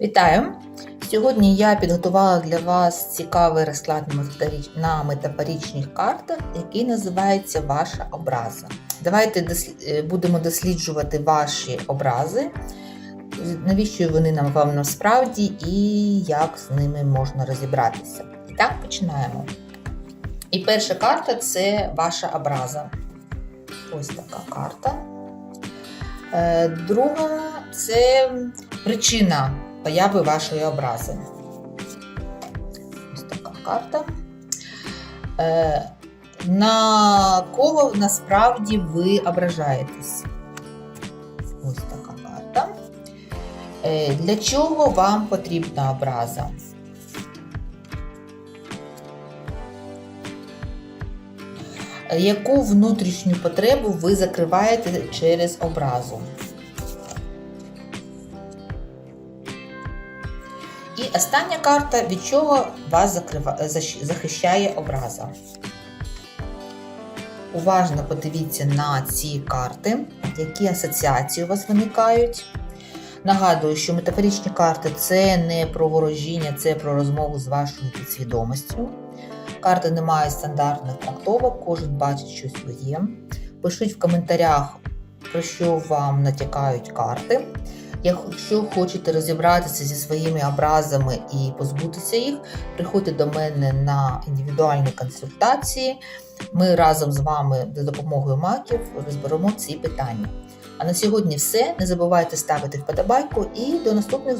Вітаю! Сьогодні я підготувала для вас цікавий розклад на метафоричних картах, який називається Ваша образа. Давайте е, будемо досліджувати ваші образи, навіщо вони нам вам насправді і як з ними можна розібратися. І так, починаємо. І перша карта це ваша образа. Ось така карта. Е, Друга це причина появи вашої образи. Ось така карта. Е, На кого насправді ви ображаєтесь? Ось така карта. Е, Для чого вам потрібна образа? Яку внутрішню потребу ви закриваєте через образу? І остання карта, від чого вас закрива... захищає образа. Уважно подивіться на ці карти, які асоціації у вас виникають. Нагадую, що метафоричні карти це не про ворожіння, це про розмову з вашою підсвідомістю. Карти не мають стандартних трактовок, кожен бачить щось своє. Пишіть в коментарях, про що вам натякають карти. Якщо хочете розібратися зі своїми образами і позбутися їх, приходьте до мене на індивідуальні консультації. Ми разом з вами за допомогою маків розберемо ці питання. А на сьогодні все. Не забувайте ставити вподобайку і до наступних